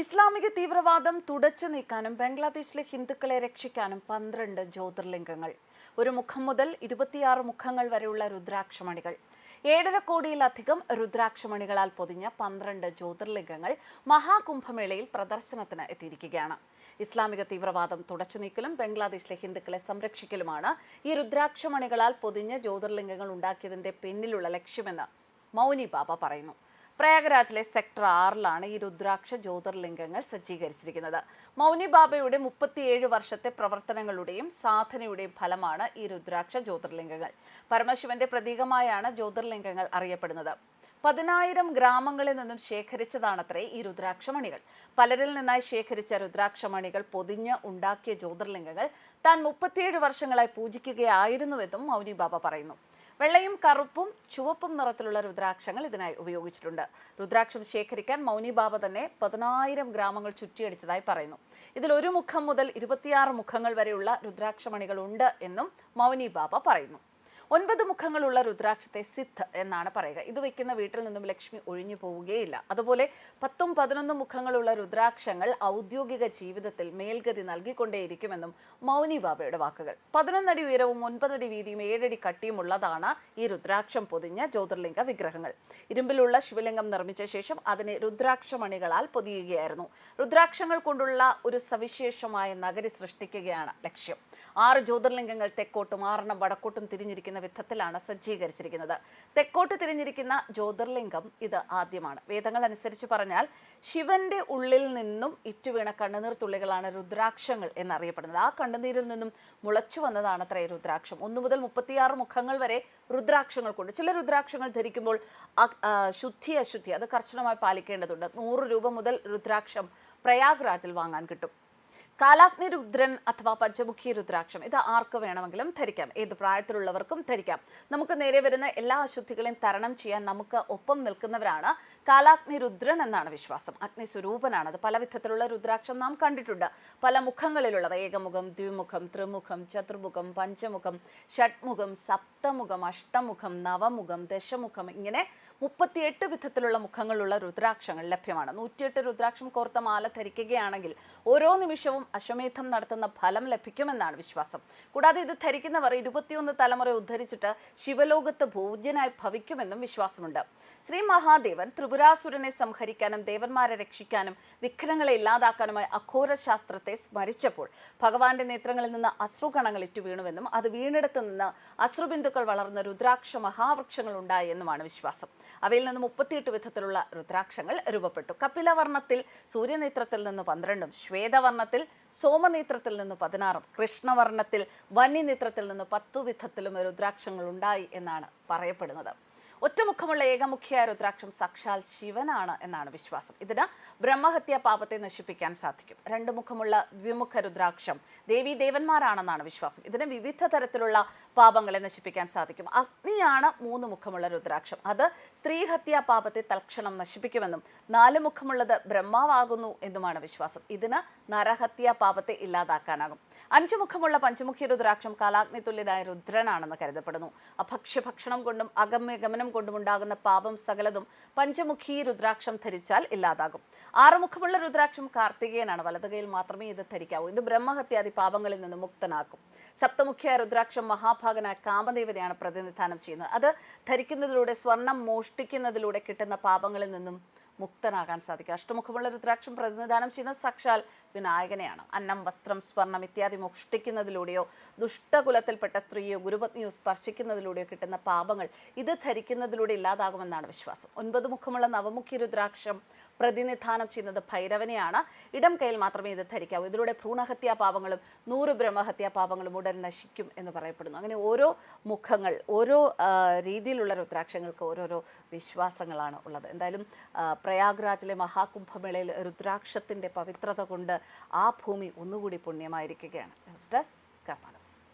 ഇസ്ലാമിക തീവ്രവാദം തുടച്ചു നീക്കാനും ബംഗ്ലാദേശിലെ ഹിന്ദുക്കളെ രക്ഷിക്കാനും പന്ത്രണ്ട് ജ്യോതിർലിംഗങ്ങൾ. ഒരു മുഖം മുതൽ ഇരുപത്തിയാറ് മുഖങ്ങൾ വരെയുള്ള രുദ്രാക്ഷമണികൾ. ഏഴര കോടിയിലധികം രുദ്രാക്ഷമണികളാൽ പൊതിഞ്ഞ പന്ത്രണ്ട് ജ്യോതിർലിംഗങ്ങൾ മഹാകുംഭമേളയിൽ പ്രദർശനത്തിന് എത്തിയിരിക്കുകയാണ്. ഇസ്ലാമിക തീവ്രവാദം തുടച്ചു നീക്കലും ബംഗ്ലാദേശിലെ ഹിന്ദുക്കളെ സംരക്ഷിക്കലുമാണ് ഈ രുദ്രാക്ഷമണികളാൽ പൊതിഞ്ഞ ജ്യോതിർലിംഗങ്ങൾ ഉണ്ടാക്കിയതിന്റെ പിന്നിലുള്ള ലക്ഷ്യമെന്ന് മൗനി ബാബ പറയുന്നു. പ്രയാഗരാജിലെ സെക്ടർ ആറിലാണ് ഈ രുദ്രാക്ഷ ജ്യോതിർലിംഗങ്ങൾ സജ്ജീകരിച്ചിരിക്കുന്നത്. മൗനി ബാബയുടെ മുപ്പത്തിയേഴ് വർഷത്തെ പ്രവർത്തനങ്ങളുടെയും സാധനയുടെയും ഫലമാണ് ഈ രുദ്രാക്ഷ ജ്യോതിർലിംഗങ്ങൾ. പരമശിവന്റെ പ്രതീകമായാണ് ജ്യോതിർലിംഗങ്ങൾ അറിയപ്പെടുന്നത്. പതിനായിരം ഗ്രാമങ്ങളിൽ നിന്നും ശേഖരിച്ചതാണത്രേ ഈ രുദ്രാക്ഷമണികൾ. പലരിൽ നിന്നായി ശേഖരിച്ച രുദ്രാക്ഷമണികൾ പൊതിഞ്ഞ് ഉണ്ടാക്കിയ ജ്യോതിർലിംഗങ്ങൾ താൻ മുപ്പത്തിയേഴ് വർഷങ്ങളായി പൂജിക്കുകയായിരുന്നുവെന്നും മൗനി ബാബ പറയുന്നു. വെള്ളയും കറുപ്പും ചുവപ്പും നിറത്തിലുള്ള രുദ്രാക്ഷങ്ങൾ ഇതിനായി ഉപയോഗിച്ചിട്ടുണ്ട്. രുദ്രാക്ഷം ശേഖരിക്കാൻ മൗനി ബാബ തന്നെ പതിനായിരം ഗ്രാമങ്ങൾ ചുറ്റിയടിച്ചതായി പറയുന്നു. ഇതിൽ ഒരു മുഖം മുതൽ ഇരുപത്തിയാറ് മുഖങ്ങൾ വരെയുള്ള രുദ്രാക്ഷമണികൾ ഉണ്ട് എന്നും മൗനി ബാബ പറയുന്നു. ഒൻപത് മുഖങ്ങളുള്ള രുദ്രാക്ഷത്തെ സിദ്ധ് എന്നാണ് പറയുക. ഇത് വയ്ക്കുന്ന വീട്ടിൽ നിന്നും ലക്ഷ്മി ഒഴിഞ്ഞു പോവുകയില്ല. അതുപോലെ പത്തും പതിനൊന്നും മുഖങ്ങളുള്ള രുദ്രാക്ഷങ്ങൾ ഔദ്യോഗിക ജീവിതത്തിൽ മേൽഗതി നൽകിക്കൊണ്ടേയിരിക്കുമെന്നും മൗനി ബാബയുടെ വാക്കുകൾ. പതിനൊന്നടി ഉയരവും ഒൻപതടി വീതിയും ഏഴടി കട്ടിയുമുള്ളതാണ് ഈ രുദ്രാക്ഷം പൊതിഞ്ഞ ജ്യോതിർലിംഗ വിഗ്രഹങ്ങൾ. ഇരുമ്പിലുള്ള ശിവലിംഗം നിർമ്മിച്ച ശേഷം അതിനെ രുദ്രാക്ഷമണികളാൽ പൊതിയുകയായിരുന്നു. രുദ്രാക്ഷങ്ങൾ കൊണ്ടുള്ള ഒരു സവിശേഷമായ നഗരി സൃഷ്ടിക്കുകയാണ് ലക്ഷ്യം. ആറ് ജ്യോതിർലിംഗങ്ങൾ തെക്കോട്ടും ആറെണ്ണം വടക്കോട്ടും തിരിഞ്ഞിരിക്കുന്ന വിധത്തിലാണ് സജ്ജീകരിച്ചിരിക്കുന്നത്. തെക്കോട്ട് തിരിഞ്ഞിരിക്കുന്ന ജ്യോതിർലിംഗം ഇത് ആദ്യമാണ്. വേദങ്ങൾ അനുസരിച്ച് പറഞ്ഞാൽ ശിവന്റെ ഉള്ളിൽ നിന്നും ഇറ്റുവീണ കണ്ണുനീർ തുള്ളികളാണ് രുദ്രാക്ഷങ്ങൾ എന്നറിയപ്പെടുന്നത്. ആ കണ്ണുനീരിൽ നിന്നും മുളച്ചു വന്നതാണ് അത്രേ രുദ്രാക്ഷം. ഒന്നു മുതൽ മുപ്പത്തിയാറ് മുഖങ്ങൾ വരെ രുദ്രാക്ഷങ്ങൾ കൊണ്ട് ചില രുദ്രാക്ഷങ്ങൾ ധരിക്കുമ്പോൾ ശുദ്ധി അശുദ്ധി അത് കർശനമായി പാലിക്കേണ്ടതുണ്ട്. നൂറ് രൂപ മുതൽ രുദ്രാക്ഷം പ്രയാഗ്രാജിൽ വാങ്ങാൻ കിട്ടും. കാലാഗ്നി രുദ്രൻ അഥവാ പഞ്ചമുഖി രുദ്രാക്ഷം. ഇത് ആർക്ക് വേണമെങ്കിലും ധരിക്കാം. ഏത് പ്രായത്തിലുള്ളവർക്കും ധരിക്കാം. നമുക്ക് നേരെ വരുന്ന എല്ലാ അശുദ്ധികളെയും തരണം ചെയ്യാൻ നമുക്ക് ഒപ്പം നിൽക്കുന്നവരാണ് കാലാഗ്നി രുദ്രൻ എന്നാണ് വിശ്വാസം. അഗ്നി സ്വരൂപനാണ്. അത് പല വിധത്തിലുള്ള രുദ്രാക്ഷം നാം കണ്ടിട്ടുണ്ട്. പല മുഖങ്ങളിലുള്ളവ. ഏകമുഖം ദ്വിമുഖം ത്രിമുഖം ചതുർമുഖം പഞ്ചമുഖം ഷഡ്മുഖം സപ്തമുഖം അഷ്ടമുഖം നവമുഖം ദശമുഖം. ഇങ്ങനെ മുപ്പത്തിയെട്ട് വിധത്തിലുള്ള മുഖങ്ങളുള്ള രുദ്രാക്ഷങ്ങൾ ലഭ്യമാണ്. നൂറ്റിയെട്ട് രുദ്രാക്ഷം കോർത്ത മാല ധരിക്കുകയാണെങ്കിൽ ഓരോ നിമിഷവും അശ്വമേധം നടത്തുന്ന ഫലം ലഭിക്കുമെന്നാണ് വിശ്വാസം. കൂടാതെ ഇത് ധരിക്കുന്നവർ ഇരുപത്തിയൊന്ന് തലമുറ ഉദ്ധരിച്ചിട്ട് ശിവലോകത്ത് ഭോജ്യനായി ഭവിക്കുമെന്നും വിശ്വാസമുണ്ട്. ശ്രീ മഹാദേവൻ ത്രിപുരാസുരനെ സംഹരിക്കാനും ദേവന്മാരെ രക്ഷിക്കാനും വിഘ്നങ്ങളെ ഇല്ലാതാക്കാനുമായി അഘോര ശാസ്ത്രത്തെ സ്മരിച്ചപ്പോൾ ഭഗവാന്റെ നേത്രങ്ങളിൽ നിന്ന് അശ്രുകണങ്ങൾ ഇറ്റു വീണുവെന്നും അത് വീണിടത്ത് നിന്ന് അശ്രുബിന്ദുക്കൾ വളർന്ന രുദ്രാക്ഷ മഹാവൃക്ഷങ്ങൾ ഉണ്ടായി എന്നുമാണ് വിശ്വാസം. അവയിൽ നിന്ന് മുപ്പത്തിയെട്ട് വിധത്തിലുള്ള രുദ്രാക്ഷങ്ങൾ രൂപപ്പെട്ടു. കപിലവർണത്തിൽ സൂര്യനേത്രത്തിൽ നിന്ന് പന്ത്രണ്ടും ശ്വേതവർണത്തിൽ സോമനേത്രത്തിൽ നിന്ന് പതിനാറും കൃഷ്ണവർണത്തിൽ വന്യനേത്രത്തിൽ നിന്ന് പത്തു വിധത്തിലും രുദ്രാക്ഷങ്ങൾ ഉണ്ടായി എന്നാണ് പറയപ്പെടുന്നത്. ഒറ്റമുഖമുള്ള ഏകമുഖിയായ രുദ്രാക്ഷം സാക്ഷാൽ ശിവനാണ് എന്നാണ് വിശ്വാസം. ഇതിന് ബ്രഹ്മഹത്യ പാപത്തെ നശിപ്പിക്കാൻ സാധിക്കും. രണ്ട് മുഖമുള്ള ദ്വിമുഖ രുദ്രാക്ഷം ദേവി ദേവന്മാരാണെന്നാണ് വിശ്വാസം. ഇതിന് വിവിധ തരത്തിലുള്ള പാപങ്ങളെ നശിപ്പിക്കാൻ സാധിക്കും. അഗ്നിയാണ് മൂന്ന് മുഖമുള്ള രുദ്രാക്ഷം. അത് സ്ത്രീഹത്യാ പാപത്തെ തൽക്ഷണം നശിപ്പിക്കുമെന്നും നാല് മുഖമുള്ളത് ബ്രഹ്മാവാകുന്നു എന്നുമാണ് വിശ്വാസം. ഇതിന് നരഹത്യാ പാപത്തെ ഇല്ലാതാക്കാനാകും. അഞ്ചു മുഖമുള്ള പഞ്ചമുഖി രുദ്രാക്ഷം കാലാഗ്നി തുല്യനായ രുദ്രനാണെന്ന് കരുതപ്പെടുന്നു. അഭക്ഷ്യ ഭക്ഷണം കൊണ്ടും അഗമ്യഗമനം കൊണ്ടും ഉണ്ടാകുന്ന പാപം സകലതും പഞ്ചമുഖി രുദ്രാക്ഷം ധരിച്ചാൽ ഇല്ലാതാകും. ആറുമുഖമുള്ള രുദ്രാക്ഷം കാർത്തികേയനാണ്. വലതുകയിൽ മാത്രമേ ഇത് ധരിക്കാവൂ. ഇത് ബ്രഹ്മഹത്യാദി പാപങ്ങളിൽ നിന്ന് മുക്തനാക്കും. സപ്തമുഖ്യ രുദ്രാക്ഷം മഹാഭാഗനായ കാമദേവനെയാണ് പ്രതിനിധാനം ചെയ്യുന്നത്. അത് ധരിക്കുന്നതിലൂടെ സ്വർണം മോഷ്ടിക്കുന്നതിലൂടെ കിട്ടുന്ന പാപങ്ങളിൽ നിന്നും മുക്തനാകാൻ സാധിക്കും. അഷ്ടമുഖമുള്ള രുദ്രാക്ഷം പ്രതിനിധാനം ചെയ്യുന്ന സാക്ഷാൽ വിനായകനെയാണ്. അന്നം വസ്ത്രം സ്വർണം ഇത്യാദി മോഷ്ടിക്കുന്നതിലൂടെയോ ദുഷ്ടകുലത്തിൽപ്പെട്ട സ്ത്രീയോ ഗുരുപത്നിയോ സ്പർശിക്കുന്നതിലൂടെയോ കിട്ടുന്ന പാപങ്ങൾ ഇത് ധരിക്കുന്നതിലൂടെ ഇല്ലാതാകുമെന്നാണ് വിശ്വാസം. ഒൻപത് മുഖമുള്ള നവമുഖി രുദ്രാക്ഷം പ്രതിനിധാനം ചെയ്യുന്നത് ഭൈരവനെയാണ്. ഇടം കയ്യിൽ മാത്രമേ ഇത് ധരിക്കാവൂ. ഇതിലൂടെ ഭ്രൂണഹത്യാ പാപങ്ങളും നൂറ് ബ്രഹ്മഹത്യാ പാപങ്ങളും ഉടൻ നശിക്കും എന്ന് പറയപ്പെടുന്നു. അങ്ങനെ ഓരോ മുഖങ്ങൾ ഓരോ രീതിയിലുള്ള രുദ്രാക്ഷങ്ങൾക്ക് ഓരോരോ വിശ്വാസങ്ങളാണ് ഉള്ളത്. എന്തായാലും പ്രയാഗ്രാജിലെ മഹാകുംഭമേളയിൽ രുദ്രാക്ഷത്തിന്റെ പവിത്രത കൊണ്ട് ആ ഭൂമി ഒന്നുകൂടി പുണ്യമായിരിക്കുകയാണ്. ഡെസ്ക് കർമാനസ്.